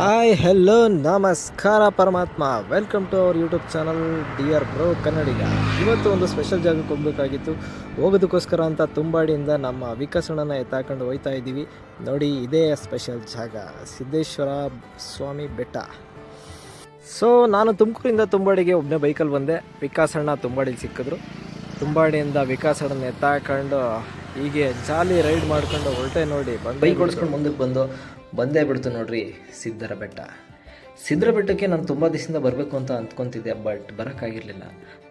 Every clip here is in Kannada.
ಹಾಯ್ ಹೆಲೋ ನಮಸ್ಕಾರ ಪರಮಾತ್ಮ. Welcome to our YouTube channel dear bro Kannadiga ಇವತ್ತು ಒಂದು ಸ್ಪೆಷಲ್ ಜಾಗಕ್ಕೆ ಹೋಗಬೇಕಾಗಿತ್ತು. ಹೋಗೋದಕ್ಕೋಸ್ಕರ ಅಂತ ತುಂಬಾಡಿಯಿಂದ ನಮ್ಮ ವಿಕಸಣನ ಎತ್ತಾಕೊಂಡು ಹೋಯ್ತಾ ಇದ್ದೀವಿ. ನೋಡಿ ಇದೇ ಸ್ಪೆಷಲ್ ಜಾಗ ಸಿದ್ದೇಶ್ವರ ಸ್ವಾಮಿ ಬೆಟ್ಟ. ಸೊ ನಾನು ತುಮಕೂರಿಂದ ತುಂಬಾಡಿಗೆ ಒಬ್ಬನೇ ಬೈಕಲ್ಲಿ ಬಂದೆ. ವಿಕಾಸಣ್ಣ ತುಂಬಾಡಿಲಿ ಸಿಕ್ಕಿದ್ರು. ತುಂಬಾಡಿಯಿಂದ ವಿಕಾಸಣ್ಣನ ಎತ್ತಾಕೊಂಡು ಹೀಗೆ ಜಾಲಿ ರೈಡ್ ಮಾಡ್ಕೊಂಡು ಹೊರಟೆ ನೋಡಿ ಬಂದು ಬೈಕ್ ಓಡಿಸ್ಕೊಂಡು ಮುಂದಕ್ಕೆ ಬಂದು ಬಂದೇ ಬಿಡ್ತು ನೋಡ್ರಿ ಸಿದ್ಧರ ಬೆಟ್ಟ ಸಿದ್ಧರ ಬೆಟ್ಟಕ್ಕೆ ನಾನು ತುಂಬ ದಿವಸದಿಂದ ಬರಬೇಕು ಅಂತ ಅಂದ್ಕೊತಿದ್ದೆ ಬಟ್ ಬರೋಕ್ಕಾಗಿರಲಿಲ್ಲ.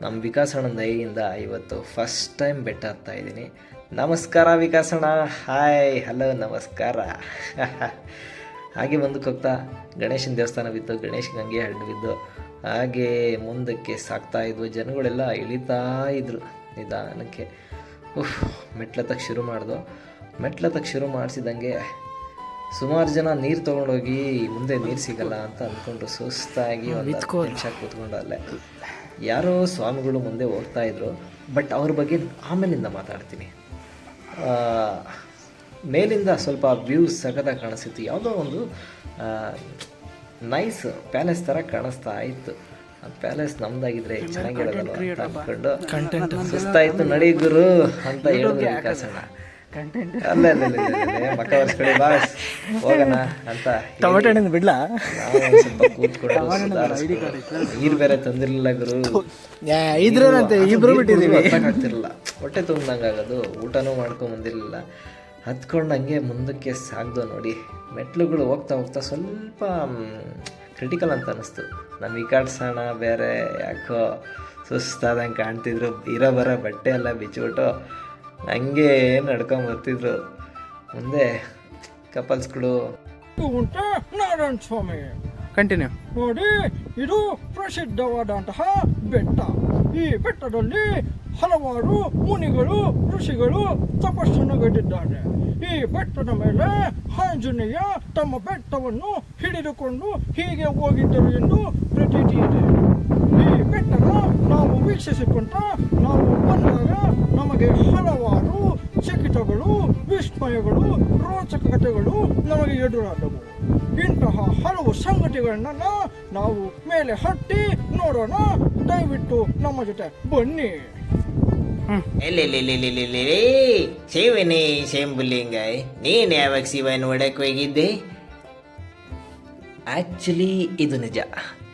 ನಮ್ಮ ವಿಕಾಸಣ್ಣ ದಯೆಯಿಂದ ಇವತ್ತು ಫಸ್ಟ್ ಟೈಮ್ ಬೆಟ್ಟ ಹತ್ತಾ ಇದ್ದೀನಿ. ನಮಸ್ಕಾರ ವಿಕಾಸಣ್ಣ. ಹಾಯ್ ಹಲೋ ನಮಸ್ಕಾರ. ಹಾಗೆ ಮುಂದಕ್ಕೆ ಹೋಗ್ತಾ ಗಣೇಶನ ದೇವಸ್ಥಾನ ಬಿತ್ತು ಗಂಗೆ ಹಣ್ಣು ಬಿದ್ದು, ಹಾಗೆ ಮುಂದಕ್ಕೆ ಸಾಕ್ತಾ ಇದ್ವು. ಜನಗಳೆಲ್ಲ ಇಳಿತಾ ಇದ್ರು ನಿಧಾನಕ್ಕೆ. ಉಫ್ ಮೆಟ್ಲತ್ತಕ್ಕೆ ಶುರು ಮಾಡ್ದು. ಮೆಟ್ಲತ್ತಕ್ಕೆ ಶುರು ಮಾಡಿಸಿದಂಗೆ ಸುಮಾರು ಜನ ನೀರು ತೊಗೊಂಡೋಗಿ ಮುಂದೆ ನೀರು ಸಿಗಲ್ಲ ಅಂತ ಅಂದ್ಕೊಂಡು ಸುಸ್ತಾಗಿ ಒಂದು ಹತ್ತು ನಿಮಿಷ ಕೂತ್ಕೊಂಡು ಅಲ್ಲೇ. ಯಾರೋ ಸ್ವಾಮಿಗಳು ಮುಂದೆ ಹೋಗ್ತಾ ಇದ್ರು. ಬಟ್ ಅವ್ರ ಬಗ್ಗೆ ಆಮೇಲಿಂದ ಮಾತಾಡ್ತೀನಿ. ಆ, ಮೇಲಿಂದ ಸ್ವಲ್ಪ ವ್ಯೂಸ್ ಸಖತ್ತಾಗಿ ಕಾಣಿಸ್ತಿತ್ತು. ಯಾವುದೋ ಒಂದು ನೈಸ್ ಪ್ಯಾಲೇಸ್ ಥರ ಕಾಣಿಸ್ತಾ ಇತ್ತು. ಆ ಪ್ಯಾಲೇಸ್ ನಮ್ದಾಗಿದ್ರೆ ಚೆನ್ನಾಗಿರೋದಲ್ವ ಅಂತ ಅಂದ್ಕೊಂಡು ಸುಸ್ತಾಯ್ತು ನಡೀ ಗುರು ಅಂತ ಹೇಳಿದ್ರು ವಿಕಾಸಣ್ಣ. ಅಲ್ಲ ಮಕ್ಕ ಒರೆಸ್ಕೊಳ್ಳಿ ಬಾಸ್. ಹೋಗೋಣ ಅಂತ ಟೊಮೆಟೊ ಹಣ್ಣಿಂದ ಬಿಡ್ಲಾ? ಸ್ವಲ್ಪ ಕೂತ್ಕೊಂಡು. ನೀರ್ ಬೇರೆ ತಂದಿರಲಿಲ್ಲ ಗುರು. ಇದ್ರಂತೆ ಇಬ್ರು ಬಿಟ್ಟಿದೀವಿ ಆಗ್ತಿರಲಿಲ್ಲ. ಹೊಟ್ಟೆ ತುಂಬ್ದಂಗೆ ಆಗೋದು ಊಟನೂ ಮಾಡ್ಕೊಂಡ್ ಬಂದಿರಲಿಲ್ಲ. ಹತ್ಕೊಂಡು ಹಂಗೆ ಮುಂದಕ್ಕೆ ಸಾಗ್ದು ನೋಡಿ ಮೆಟ್ಲುಗಳು ಹೋಗ್ತಾ ಹೋಗ್ತಾ ಸ್ವಲ್ಪ ಕ್ರಿಟಿಕಲ್ ಅಂತ ಅನ್ನಿಸ್ತು. ನಮ್ಮ ವಿಕಾಟ್ಸೋಣ ಬೇರೆ ಯಾಕೋ ಸುಸ್ತಾದಂಗೆ ಕಾಣ್ತಿದ್ರು. ಇರೋ ಬರೋ ಬಟ್ಟೆ ಎಲ್ಲ ಬಿಚ್ಚಿಬಿಟ್ಟು ಹಂಗೆ ನಡ್ಕೊಂಡ್ ಬರ್ತಿದ್ರು. ಮುಂದೆ ಕಪಲ್ಸ್ಗಳು. ನಾರಾಯಣ ಸ್ವಾಮಿ. ಕಂಟಿನ್ಯೂ ನೋಡಿ ಇದು ಪ್ರಸಿದ್ಧವಾದಂತಹ ಬೆಟ್ಟ. ಈ ಬೆಟ್ಟದಲ್ಲಿ ಹಲವಾರು ಮುನಿಗಳು ಋಷಿಗಳು ತಪಸ್ಸನ್ನು ಗೈದಿದ್ದಾರೆ ಈ ಬೆಟ್ಟದ ಮೇಲೆ ಆಂಜನೇಯ ತಮ್ಮ ಬೆಟ್ಟವನ್ನು ಹಿಡಿದುಕೊಂಡು ಹೀಗೆ ಹೋಗಿದ್ದರು ಎಂದು ಪ್ರತೀತಿ ಇದೆ. ಈ ಬೆಟ್ಟದ ನಾವು ವೀಕ್ಷಿಸಿಕೊಂಡ ನಾವು ಬಂದಾಗ ನಮಗೆ ವಿಸ್ಮಯಗಳು ರೋಚಕ ಕಥೆಗಳು ನಮಗೆ ಎದುರಾದವು. ಇಂತಹ ಹಲವು ಸಂಗತಿಗಳನ್ನ ನಾವು ಮೇಲೆ ಹಟ್ಟಿ ನೋಡೋಣ. ದಯವಿಟ್ಟು ನಮ್ಮ ಜೊತೆ ಬನ್ನಿ. ಎಲ್ಲಿ ಶಿವನೇ ಶಂಭುಲಿಂಗ ನೀನು ಯಾವಾಗ ಶಿವನ್ ಒಡಕ್ಕೆ ಹೋಗಿದ್ದೆ? ಆಕ್ಚುಲಿ ಇದು ನಿಜ.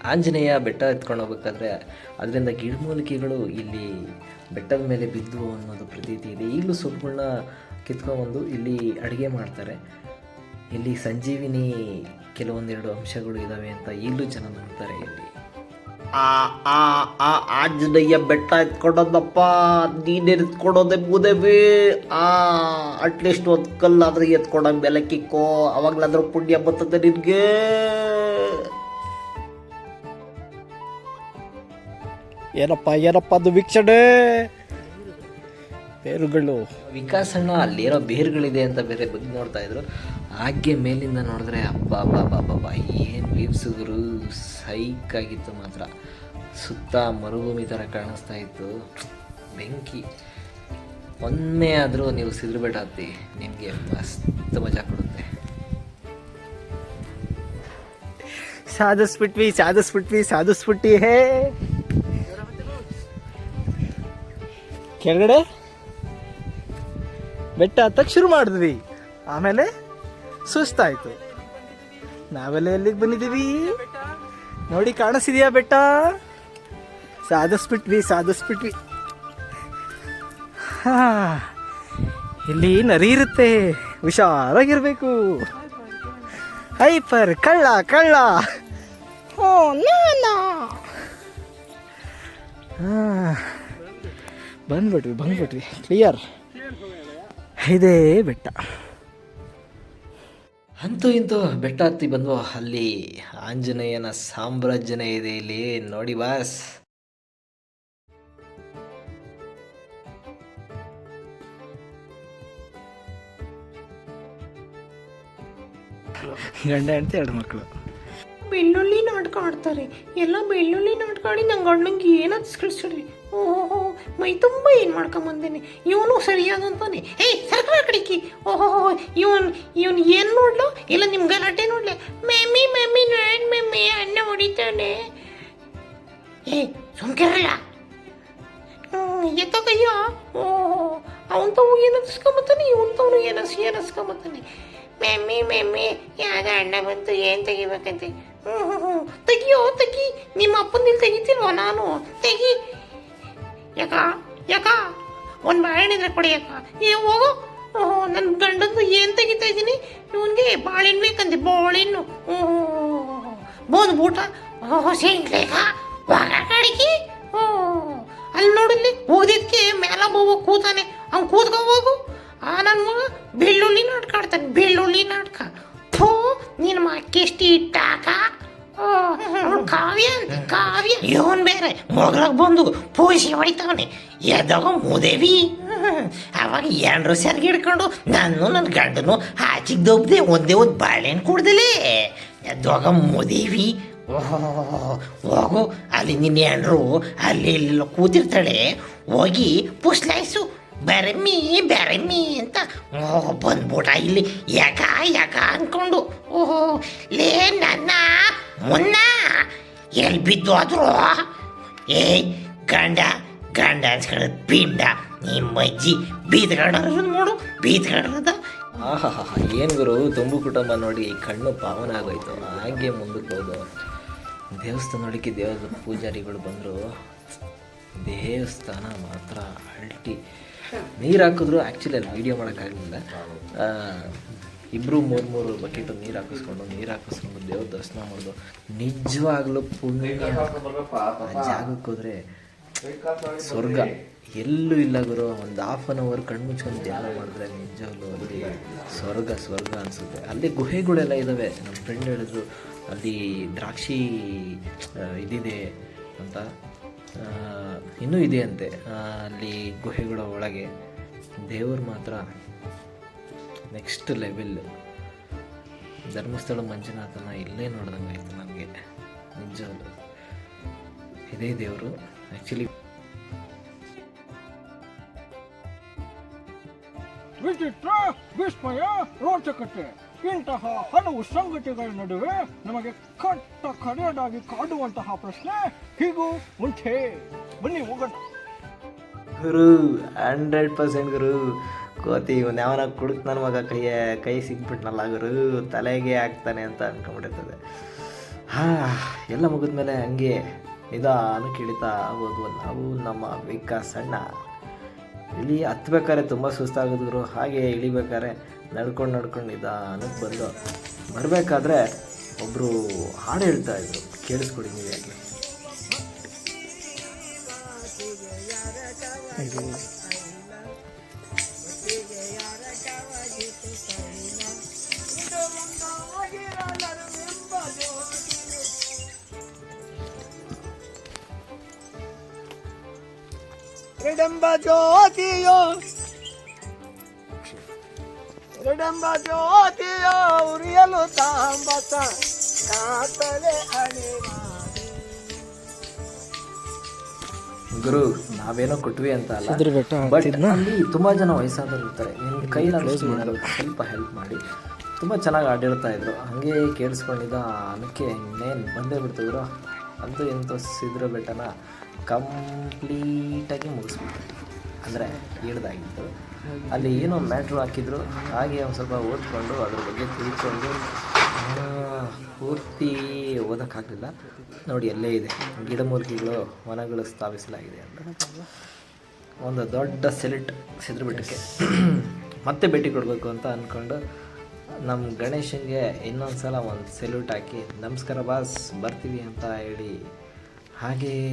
ಆಂಜನೇಯ ಬೆಟ್ಟ ಎತ್ಕೊಂಡು ಹೋಗ್ಬೇಕಾದ್ರೆ ಅದರಿಂದ ಗಿಡಮೂಲಿಕೆಗಳು ಇಲ್ಲಿ ಬೆಟ್ಟದ ಮೇಲೆ ಬಿದ್ದು ಅನ್ನೋದು ಪ್ರತೀತಿ ಇದೆ. ಈಗಲೂ ಸೊಪ್ಪುಗಳನ್ನ ಕಿತ್ಕೊಂಡ್ಬಂದು ಇಲ್ಲಿ ಅಡುಗೆ ಮಾಡ್ತಾರೆ. ಇಲ್ಲಿ ಸಂಜೀವಿನಿ ಕೆಲವೊಂದೆರಡು ಅಂಶಗಳು ಇದ್ದಾವೆ ಅಂತ ಈಗಲೂ ಜನ ನಂಬ್ತಾರೆ ಇಲ್ಲಿ. ಆ ಆ ಆ, ಆಂಜನೇಯ ಬೆಟ್ಟ ಎತ್ಕೊಂಡೋದಪ್ಪ, ನೀನು ಎತ್ಕೊಂಡೋದೆ ಮುದವಿ ಆ ಅಟ್ಲೀಸ್ಟ್ ಒಂದು ಕಲ್ಲಾದ್ರೆ ಎತ್ಕೊಂಡಂಗೆ ಬೆಲೆ ಕಿಕ್ಕೋ. ಅವಾಗಲಾದ್ರೂ ಪುಣ್ಯ ಬರ್ತದೆ ನಿನ್ಗೆ. ಏನಪ್ಪ ಏನಪ್ಪ ಅದು ವೀಕ್ಷಣೆ? ಬೇರುಗಳು. ವಿಕಾಸಣ್ಣ ಅಲ್ಲಿರೋ ಬೇರುಗಳಿದೆ ಅಂತ ಬೇರೆ ಬಗ್ಗೆ ನೋಡ್ತಾ ಇದ್ರು. ಹಾಗೆ ಮೇಲಿಂದ ನೋಡಿದ್ರೆ ಅಬ್ಬ ಬಾ ಬಾ ಬಾ ಏನು ವ್ಯೂವ್ಸ್ ಗುರು. ಸೈಕ್ ಆಗಿತ್ತು ಮಾತ್ರ. ಸುತ್ತ ಮರುಭೂಮಿ ಥರ ಕಾಣಿಸ್ತಾ ಇತ್ತು. ಬೆಂಕಿ. ಒಮ್ಮೆ ಆದರೂ ನೀವು ಸಿದ್ರಬೇಟ ಹತ್ತಿ ನಿಮಗೆ ಮಸ್ತ್ ಮಜಾ ಕೊಡುತ್ತೆ. ಸಾಧಿಸ್ಬಿಟ್ವಿ ಸಾಧಿಸ್ಬಿಟ್ವಿ ಸಾಧಿಸ್ಬಿಟ್ಟಿ ಹೇ. ಕೆಳಗಡೆ ಬೆಟ್ಟ ಹತ್ತಕ್ಕೆ ಶುರು ಮಾಡಿದ್ವಿ. ಆಮೇಲೆ ಸುಸ್ತಾಯಿತು. ನಾವೆಲ್ಲ ಎಲ್ಲಿಗೆ ಬಂದಿದ್ದೀವಿ? ನೋಡಿ ಕಾಣಿಸಿದೆಯಾ ಬೆಟ್ಟ? ಸಾಧಿಸ್ಬಿಟ್ವಿ ಸಾಧಿಸ್ಬಿಟ್ವಿ. ಹಾಂ, ಇಲ್ಲಿ ನರಿ ಇರುತ್ತೆ. ಹುಷಾರಾಗಿರ್ಬೇಕು. ಹೈಪರ್ ಕಳ್ಳ ಕಳ್ಳ. ಹ್ಞೂ ಹಾ. ಬಂದ್ಬಿಟ್ವಿ ಬಂದ್ಬಿಟ್ವಿ. ಕ್ಲಿಯರ್ ಇದೇ ಬೆಟ್ಟ. ಅಂತೂ ಇಂತೂ ಬೆಟ್ಟ ಹತ್ತಿ ಬಂದು ಅಲ್ಲಿ ಆಂಜನೇಯನ ಸಾಮ್ರಾಜ್ಯನೇ ಇದೆ ಇಲ್ಲಿ. ನೋಡಿ ಬಾಸ್. ಗಂಡ ಅಂತ ಎರಡು ಮಕ್ಕಳು ಬೆಳ್ಳುಳ್ಳಿ ನಾಟಕ ಆಡ್ತಾರೆ. ಎಲ್ಲ ಬೆಳ್ಳುಳ್ಳಿ ನಾಟಕ ಆಡಿ ನಂಗೆ ಅಣ್ಣಂಗೆ ಕಳಿಸ್ರಿ ಓಹೋ ಮೈ ತುಂಬ ಏನು ಮಾಡ್ಕೊಂಬಂದೇನೆ ಇವನು ಸರಿಯಾದಂತಾನೆ ಏಯ್ ಸರ್ಕಾರ ಕಡಿಕಿ. ಓಹೋ ಇವನ್ ಇವನ್ ಏನು ನೋಡ್ಲು? ಇಲ್ಲ ನಿಮ್ಮ ಗಲಾಟೆ ನೋಡ್ಲೆ. ಮೆಮ್ಮಿ ಅಣ್ಣ ಹೊಡಿತಾನೆ. ಏ, ಸುಮ್ಕಿರಲ್ಲ. ಎತ್ತಕಯ್ಯ ಓಹೋ ಅವನ್ ತಾವು ಏನು ಹಸ್ಕೊಂಬತ್ತಾನೆ? ಇವನ್ ತಾವನು ಏನಸ್ ಏನು ಹಸ್ಕೊಂಬತ್ತಾನೆ? ಮೆಮ್ಮಿ ಮೆಮ್ಮಿ ಯಾವ್ದೋ ಅಣ್ಣ ಬಂತು, ಏನು ತೆಗಿಬೇಕಂತೆ? ಹ್ಞೂ ಹ್ಞೂ ಹ್ಞೂ ತೆಗಿಯೋ, ತೆಗಿ. ನಿಮ್ಮ ಅಪ್ಪನಿಲ್ ತೆಗಿತಿಲ್ವ ನಾನು? ತೆಗಿ. ಯಾಕ? ಯಾಕ? ಒಂದು ಬಾಳೆಹಣ್ಣಿದ್ರೆ ಕೊಡಿ ಯಾಕ? ಏ, ಹೋಗು. ನನ್ನ ಗಂಡಂದು ಏನು ತೆಗಿತಾ ಇದ್ದೀನಿ? ಇವನಿಗೆ ಬಾಳೆಹಣ್ಣು ಬೇಕಂತೆ, ಬಾಳೆಹಣ್ಣು. ಹ್ಞೂ ಬೋದು ಬೂಟ ಓಹೋ ಸಿಂಗ್ಲೇಕ ಕಡಿಗೆ ಓ, ಅಲ್ಲಿ ನೋಡಿಲ್ಲಿ ಹೋಗಿದ್ದಕ್ಕೆ ಮೇಲ ಹೋಗೋ ಕೂತಾನೆ. ಅವ್ನು ಕೂತ್ಕೊ, ಹೋಗು. ಆ ನನ್ನ ಮಗ ಬೆಳ್ಳುಳ್ಳಿ ನಾಟಕ ಆಡ್ತಾನೆ, ಬೆಳ್ಳುಳ್ಳಿ ನಾಟಕ. ಥೂ ನಿನ್ನ ಮಕ್ಕೆಷ್ಟು ಇಟ್ಟಾಕ ಕಾವ್ಯ ಕಾವ್ಯ. ಇವನ್ ಬೇರೆ. ಮೊಗ್ಲಾಗ ಬಂದು ಪೂಜೆ ಹೊಡಿತಾವನೆ. ಎದಾಗ ಮುದೇವಿ. ಅವಾಗ ಎಂಡ್ರು ಸೆರ್ಗಿ ಹಿಡ್ಕೊಂಡು ನಾನು ನನ್ನ ಗಂಡನು ಆಚಿಗೆ ದೊಬ್ದೆ ಒಂದೇ ಒಂದು ಬಾಳೆಹಣ್ಣು ಕುಡ್ದಲೇ. ಎದ್ದಾಗ ಮುದೇವಿ. ಓಹೋ, ಹೋಗು. ಅಲ್ಲಿ ನಿನ್ನ ಎಂಡ್ರು ಅಲ್ಲಿ ಇಲ್ಲೆಲ್ಲ ಕೂತಿರ್ತಾಳೆ. ಹೋಗಿ ಪುಸ್ಲಾಯ್ಸು. ಬೆರಮ್ಮಿ ಬೆರಮ್ಮಿ ಅಂತ. ಓಹ್ ಬಂದ್ಬಿಟ ಇಲ್ಲಿ. ಯಾಕ ಯಾಕ ಅನ್ಕೊಂಡು. ಓಹೋ, ಲೇ, ನನ್ನ ಮುನ್ನ ಎಲ್ಲಿ ಬಿದ್ದು ಆದ್ರು ಏಯ್ ಗಂಡ ಗಂಡ ಅನ್ಸ್ಕೊಳ್ಳೋದು ಪಿಂಡ. ನಿಮ್ಮ ಅಜ್ಜಿ ಬೀದ್ಗಡರದ ನೋಡು ಬೀದ್ಗಡರದ ಆಹಾ ಏನು ಗುರು ತುಂಬು ಕುಟುಂಬ ನೋಡಿ ಕಣ್ಣು ಪಾವನ ಆಗೋಯ್ತು. ಹಾಗೆ ಮುಂದಕ್ಕೆ ಹೋದು ದೇವಸ್ಥಾನ ನೋಡಿಕೆ ದೇವರ ಪೂಜಾರಿಗಳು ಬಂದರು. ದೇವಸ್ಥಾನ ಮಾತ್ರ ಅಲ್ಟಿ. ನೀರು ಹಾಕಿದ್ರು ಆ್ಯಕ್ಚುಲಿ ಅಲ್ಲಿ ವೀಡಿಯೋ ಮಾಡೋಕ್ಕಾಗಲಿಲ್ಲ. ಇಬ್ಬರು ಮೂರು ಮೂರು ಬಕೆಟ್ ನೀರು ಹಾಕಿಸ್ಕೊಂಡು ನೀರು ಹಾಕಿಸ್ಕೊಂಡು ದೇವ್ರ ದರ್ಶನ ಮಾಡೋದು. ನಿಜವಾಗ್ಲೂ ಪುಣ್ಯ. ಜಾಗಕ್ಕೆ ಹೋದ್ರೆ ಸ್ವರ್ಗ. ಎಲ್ಲೂ ಇಲ್ಲ ಗುರು. ಒಂದು ಹಾಫ್ ಆನ್ ಅವರ್ ಕಣ್ಣು ಮುಚ್ಕೊಂಡು ಧ್ಯಾನ ಮಾಡಿದ್ರೆ ನಿಜವಾಗ್ಲೂ ಅಲ್ಲಿ ಸ್ವರ್ಗ ಸ್ವರ್ಗ ಅನಿಸುತ್ತೆ. ಅಲ್ಲಿ ಗುಹೆಗಳೆಲ್ಲ ಇದ್ದಾವೆ ನಮ್ಮ ಫ್ರೆಂಡ್ ಹೇಳಿದ್ರು, ಅಲ್ಲಿ ದ್ರಾಕ್ಷಿ ಇದಿದೆ ಅಂತ. ಇನ್ನೂ ಇದೆ ಅಂತೆ. ಅಲ್ಲಿ ಗುಹೆಗಳ ಒಳಗೆ. ದೇವರು ಮಾತ್ರ ನೆಕ್ಸ್ಟ್ ಲೆವೆಲ್. ಧರ್ಮಸ್ಥಳ ಮಂಜುನಾಥನ ಇಲ್ಲೇ ನೋಡ್ದಂಗೆ ಆಯಿತು ನನಗೆ. ನಿಜವಾಗ್ಲು. ಇದೇ ದೇವರು. ಆ್ಯಕ್ಚುಲಿ ವಿಚಿತ್ರ ವಿಸ್ಮಯ ರೋಚಕತೆ. ಇಂತಹ ಹಲವು ಸಂಗತಿಗಳ ನಡುವೆ ನಮಗೆ ಕಟ್ಟ ಕಡೆಯದಾಗಿ ಕಾಡುವಂತಹ ಪ್ರಶ್ನೆ ಹೀಗೂ ಮುಂಚೆ. ಬನ್ನಿ ಹೋಗೋಣ. ಗುರು ಹಂಡ್ರೆಡ್ ಪರ್ಸೆಂಟ್ ಗುರು. ಕೋತಿ ಇವನ್ ಯಾವನ ಕುಡುಕ್ ನನ್ನ ಮಗ ಕೈಯ, ಕೈ ಸಿಕ್ಬಿಟ್ನಲ್ಲ, ಗುರು, ತಲೆಗೆ ಹಾಕ್ತಾನೆ ಅಂತ ಅನ್ಕೊಂಡ್ಬಿಟ್ಟಿರ್ತದೆ. ಹಾಂ, ಎಲ್ಲ ಮುಗಿದ್ಮೇಲೆ ಹಂಗೆ ಇದ ಕಿಳಿತಾ ಆಗೋದು ನಾವು ನಮ್ಮ ವಿಕಾಸ್ ಸಣ್ಣ ಇಳಿ ಹತ್ಬೇಕಾದ್ರೆ ತುಂಬ ಸುಸ್ತಾಗಿದ್ರು ಹಾಗೆ ಇಳಿಬೇಕಾದ್ರೆ ನಡ್ಕೊಂಡು ನಡ್ಕೊಂಡು ನಿಧಾನಕ್ಕೆ ಬಂದು ಬರಬೇಕಾದ್ರೆ ಒಬ್ಬರು ಹಾಡು ಹೇಳ್ತಾ ಇದ್ರು, ಕೇಳಿಸ್ಕೊಡಿ ನೀವು ಯಾಕೆ. ರಿಡಂಬ ಜ್ಯೋತಿಯೋ. ಎರಡೆಂಬ ಜ್ಯೋತಿಯೋ ಉರಿಯಲು ತಾಂಬತ ಕಾತಲೆ ಗುರು ನಾವೇನೋ ಕೊಟ್ವಿ ಅಂತ ಅಲ್ಲ. ಬಟ್ ಅಲ್ಲಿ ತುಂಬ ಜನ ವಯಸ್ಸಾದವರು ಇರ್ತಾರೆ. ನಿಮ್ಮ ಕೈಲಾಗಿ ಸ್ವಲ್ಪ ಹೆಲ್ಪ್ ಮಾಡಿ. ತುಂಬ ಚೆನ್ನಾಗಿ ಆಡಿರ್ತಾ ಇದ್ರು. ಹಾಗೆ ಕೇಳಿಸ್ಕೊಂಡಿದ್ದ ಅನಕ್ಕೆ ಇನ್ನೇನು ಬಂದೇ ಬಿಡ್ತಿದ್ರು ಗುರು. ಅಂತೂ ಎಂತೂ ಸಿದ್ರ ಬೆಟ್ಟನ ಕಂಪ್ಲೀಟಾಗಿ ಮುಗಿಸ್ಬಿಟ್ಟು ಅಂದರೆ ಹಿಡ್ದಾಗಿತ್ತು. ಅಲ್ಲಿ ಏನೋ ಮ್ಯಾಟ್ರ್ ಹಾಕಿದ್ರು, ಹಾಗೆ ಒಂದು ಸ್ವಲ್ಪ ಓದ್ಕೊಂಡು ಅದ್ರ ಬಗ್ಗೆ ತಿಳ್ಕೊಂಡು ಪೂರ್ತಿ ಓದೋಕ್ಕಾಗಲಿಲ್ಲ. ನೋಡಿ ಎಲ್ಲೇ ಇದೆ. ಗಿಡಮೂಲಿಕೆಗಳು, ವನಗಳು ಸ್ಥಾಪಿಸಲಾಗಿದೆ ಅಂತ. ಒಂದು ದೊಡ್ಡ ಸೆಲೆಟ್ ಸಿದ್ರಬಿಟ್ಟಕ್ಕೆ ಮತ್ತೆ ಭೇಟಿ ಕೊಡಬೇಕು ಅಂತ ಅಂದ್ಕೊಂಡು ನಮ್ಮ ಗಣೇಶನಿಗೆ ಇನ್ನೊಂದು ಸಲ ಒಂದು ಸೆಲ್ಯೂಟ್ ಹಾಕಿ ನಮಸ್ಕಾರ ಬಾಸ್ ಬರ್ತೀವಿ ಅಂತ ಹೇಳಿ. ಹಾಗೇ